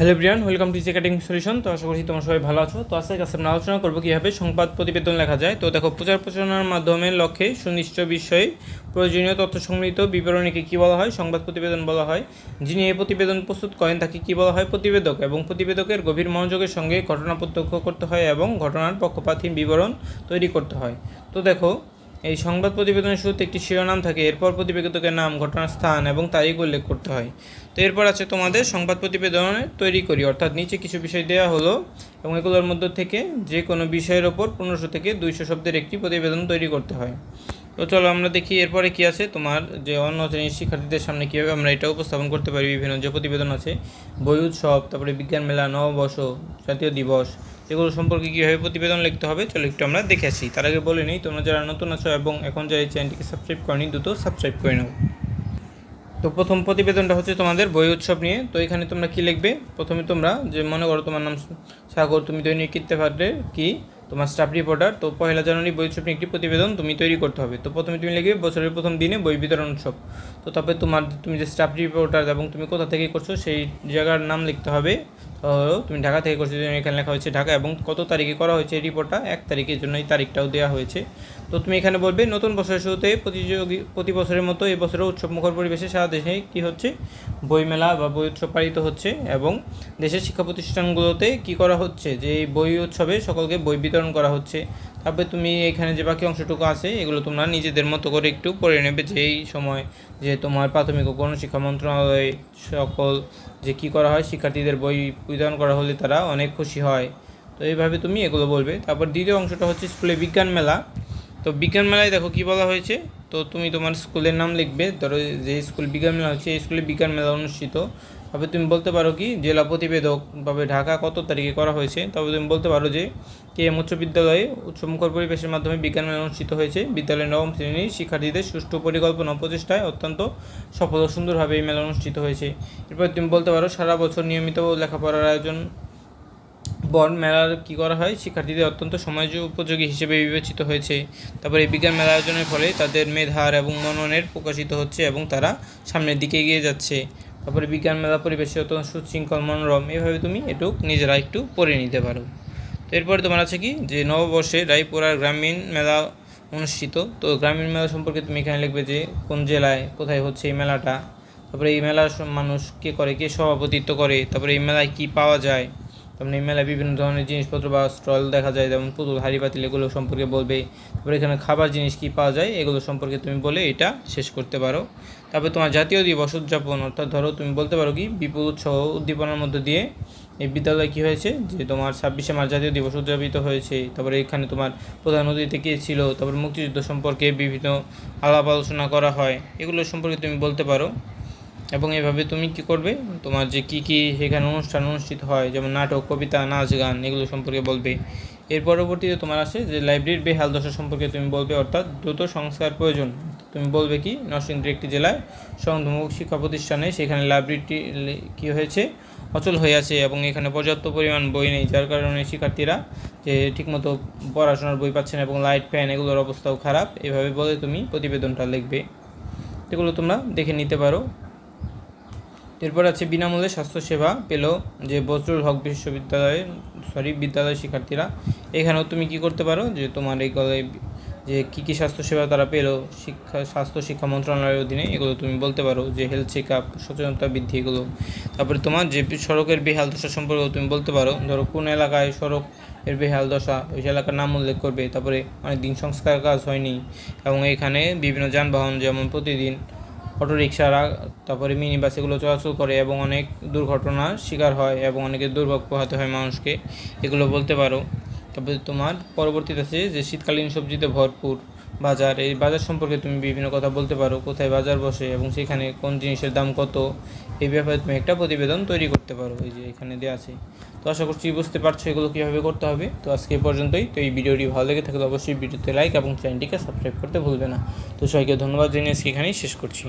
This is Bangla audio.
Hello Brian welcome to academic solution তো আশা করছি তোমার সবাই ভালো আছো। তো আজকে আমরা আলোচনা করব কীভাবে সংবাদ প্রতিবেদন লেখা যায়। তো দেখো, প্রচার প্রচারণার মাধ্যমে লক্ষ্যে সুনিশ্চিত বিষয়ে প্রয়োজনীয় তথ্য সম্মিলিত বিবরণীকে কী বলা হয়? সংবাদ প্রতিবেদন বলা হয়। যিনি এই প্রতিবেদন প্রস্তুত করেন, তাকে কী বলা হয়? প্রতিবেদক এবং প্রতিবেদকের গভীর মনোযোগের সঙ্গে ঘটনা প্রত্যক্ষ করতে হয় এবং ঘটনার পক্ষপাতহীন বিবরণ তৈরি করতে হয়। তো দেখো এই সংবাদ প্রতিবেদনের শুরুতে একটি শিরোনাম থাকে, এরপর প্রতিবেদকের নাম ঘটনার স্থান এবং তারিখ উল্লেখ করতে হয়। তো এরপর আছে তোমাদের সংবাদ প্রতিবেদনে তৈরি করি, অর্থাৎ নিচে কিছু বিষয় দেওয়া হলো এবং এগুলোর মধ্য থেকে যে কোনো বিষয়ের ওপর পনেরোশো থেকে দুইশো শব্দের একটি প্রতিবেদন তৈরি করতে হয়। তো চলো আমরা দেখি এরপরে কি আছে, তোমার যে অন্য শ্রেণির শিক্ষার্থীদের সামনে কীভাবে আমরা এটা উপস্থাপন করতে পারি, বিভিন্ন যে প্রতিবেদন আছে, বই উৎসব, তারপরে বিজ্ঞান মেলা, নববর্ষ, জাতীয় দিবস এগুলো সম্পর্কে কীভাবে প্রতিবেদন লিখতে হবে, চলো একটু আমরা দেখে আসি। তার আগে বলে নিই, তোমরা যারা নতুন আছো এবং এখন যারা এই চ্যানেলটিকে সাবস্ক্রাইব করনি, দ্রুত সাবস্ক্রাইব করে নাও। তো প্রথম প্রতিবেদনটা হচ্ছে তোমাদের বই উৎসব নিয়ে। তো এখানে তোমরা কি লিখবে? প্রথমে তোমরা যে, মনে করো তোমার নাম সাগর, তুমি দৈনিক ইত্তেফাকে কি? তোমার স্টাফ রিপোর্টার। তো পয়লা জানুয়ারি বই উৎসব নিয়ে একটি প্রতিবেদন তুমি তৈরি করতে হবে। তো প্রথমে তুমি লিখবে, বছরের প্রথম দিনে বই বিতরণ উৎসব। তো তারপরে তোমার, তুমি যে স্টাফ রিপোর্টার এবং তুমি কোথা থেকে করছ, সেই জায়গার নাম লিখতে হবে। তুমি ঢাকা থেকে করছ তুমি এখানে লেখা হয়েছে ঢাকা এবং কত তারিখে করা হয়েছে এই রিপোর্টটা এক তারিখের জন্য এই তারিখটাও দেওয়া হয়েছে। তো তুমি এখানে বলবে, নতুন বছরের শুরুতে প্রতিযোগী, প্রতি বছরের মতো এই বছরও উৎসব মুখর পরিবেশে সারা দেশে কী হচ্ছে? বইমেলা বা বই উৎসব পালিত হচ্ছে এবং দেশের শিক্ষা প্রতিষ্ঠানগুলোতে কি করা হচ্ছে? যে এই বই উৎসবে সকলকে বই বিতরণ করা হচ্ছে। তারপরে তুমি এখানে যে বাকি অংশটুকু আছে, এগুলো তোমরা নিজেদের মতো করে একটু পড়ে নেবে যেই সময় যে তোমার প্রাথমিক ও গণশিক্ষা মন্ত্রণালয়ে সকল যে কি করা হয়, শিক্ষার্থীদের বই বিতরণ করা হলে তারা অনেক খুশি হয়। তো এইভাবে তুমি এগুলো বলবে। তারপর দ্বিতীয় অংশটা হচ্ছে স্কুলে বিজ্ঞান মেলা। তো বিজ্ঞান মেলায় দেখো কী বলা হয়েছে? তো তুমি তোমার স্কুলের নাম লিখবে। ধরো যে স্কুল বিজ্ঞান মেলা হচ্ছে এই স্কুলে বিজ্ঞান মেলা অনুষ্ঠিত। তবে তুমি বলতে পারো কি, জেলা প্রতিবেদক ভাবে ঢাকা কত তারিখে করা হয়েছে? তবে তুমি বলতে পারো যে, কে এম উচ্চ বিদ্যালয়ে উৎসমুখর পরিবেশের মাধ্যমে বিজ্ঞান মেলা অনুষ্ঠিত হয়েছে? বিদ্যালয়ের নবম শ্রেণির শিক্ষার্থীদের সুষ্ঠু পরিকল্পনা প্রচেষ্টায় অত্যন্ত সফল ও সুন্দরভাবে এই মেলা অনুষ্ঠিত হয়েছে। এরপর তুমি বলতে পারো, সারা বছর নিয়মিত লেখাপড়ার আয়োজন বন মেলার কী করা হয়? শিক্ষার্থীদের অত্যন্ত সময় উপযোগী হিসেবে বিবেচিত হয়েছে। তারপরে এই বিজ্ঞান মেলা আয়োজনের ফলে তাদের মেধার এবং মননের প্রকাশিত হচ্ছে এবং তারা সামনের দিকে এগিয়ে যাচ্ছে। তারপরে বিজ্ঞান মেলা পরিবেশে অত্যন্ত সুশৃঙ্খল, মনোরম, এভাবে তুমি এটুক নিজেরা একটু পড়ে নিতে পারো। তো এরপরে তোমার আছে কি? যে নববর্ষে রায়পুরার গ্রামীণ মেলা অনুষ্ঠিত। তো গ্রামীণ মেলা সম্পর্কে তুমি এখানে লিখবে যে কোন জেলায় কোথায় হচ্ছে এই মেলাটা? তারপরে এই মেলার মানুষ কে করে, কে সভাপতিত্ব করে? তারপরে এই মেলায় কী পাওয়া যায়? এই মেলায় বিভিন্ন ধরনের জিনিসপত্র বা স্টল দেখা যায়, যেমন পুতুল, হাড়ি, পাতিল, এগুলো সম্পর্কে বলবে। তারপরে এখানে খাবার জিনিস কী পাওয়া যায়, এগুলো সম্পর্কে তুমি বলে এটা শেষ করতে পারো। তারপরে তোমার জাতীয় দিবস উদযাপন, অর্থাৎ ধরো তুমি বলতে পারো কি, বিপুল উৎসব উদ্দীপনার মধ্যে দিয়ে এই বিদ্যালয় কী হয়েছে, যে তোমার ছাব্বিশে মার্চ জাতীয় দিবস উদযাপিত হয়েছে। তারপরে এখানে তোমার প্রধান অতিথি কে ছিল, তারপর মুক্তিযুদ্ধ সম্পর্কে বিভিন্ন আলাপ আলোচনা করা হয়। এগুলো সম্পর্কে তুমি বলতে পারো। এবং এভাবে তুমি কি করবে? তোমার যে কি কি এখানে অনুষ্ঠান অনুষ্ঠিত হয়, যেমন নাটক, কবিতা, নাচ, গান, এগুলো সম্পর্কে বলবে। এর পরবর্তীতে তোমার আসে যে লাইব্রেরির বেহাল দশা সম্পর্কে তুমি বলবে, অর্থাৎ দ্রুত সংস্কার প্রয়োজন। তুমি বলবে কি, নরসিংদীর একটি জেলায় সংধমুখ শিক্ষা প্রতিষ্ঠানে সেখানে লাইব্রেরিটি কি হয়েছে? অচল হয়ে আছে এবং এখানে পর্যাপ্ত পরিমাণ বই নেই, যার কারণে শিক্ষার্থীরা যে ঠিকমতো পড়াশোনার বই পাচ্ছে না এবং লাইট, ফ্যান এগুলোর অবস্থাও খারাপ। এভাবে বলে তুমি প্রতিবেদনটা লিখবে। এগুলো তোমরা দেখে নিতে পারো। এরপর আছে বিনামূল্যে স্বাস্থ্যসেবা পেল যে বজরুল হক বিশ্ববিদ্যালয়ের সরি বিদ্যালয়ের শিক্ষার্থীরা। এখানেও তুমি কি করতে পারো? যে তোমার এই গলায় যে কী কী স্বাস্থ্যসেবা তারা পেল, শিক্ষা, স্বাস্থ্য শিক্ষা মন্ত্রণালয়ের অধীনে, এগুলো তুমি বলতে পারো। যে হেলথ চেক আপ সচেতনতা বৃদ্ধি, এগুলো। তারপরে তোমার যে সড়কের বেহাল দশা সম্পর্কে তুমি বলতে পারো। ধরো কোন এলাকায় সড়ক এর বেহাল দশা, ওই এলাকার নাম উল্লেখ করবে। তারপরে অনেক দিন সংস্কার কাজ হয়নি এবং এখানে বিভিন্ন যানবাহন যেমন প্রতিদিন অটোরিকশারা, তারপরে মিনি বাস এগুলো চলাচল করে এবং অনেক দুর্ঘটনার শিকার হয় এবং অনেকে দুর্ভোগ পোহাতে হয় মানুষকে। এগুলো বলতে পারো। তারপরে তোমার পরবর্তীতে আছে যে শীতকালীন সবজিতে ভরপুর বাজার। এই বাজার সম্পর্কে তুমি বিভিন্ন কথা বলতে পারো, কোথায় বাজার বসে এবং সেখানে কোন জিনিসের দাম কত, এই ব্যাপারে তুমি একটা প্রতিবেদন তৈরি করতে পারো, এই যে এখানে দেওয়া আছে। তো আশা করছি বুঝতে পারছ এগুলো কীভাবে করতে হবে। তো আজকে পর্যন্তই। তো এই ভিডিওটি ভালো লেগে থাকলে অবশ্যই ভিডিওতে লাইক এবং চ্যানেলটিকে সাবস্ক্রাইব করতে ভুলবে না। তো সবাইকে ধন্যবাদ। জানিয়ে এখানেই শেষ করছি।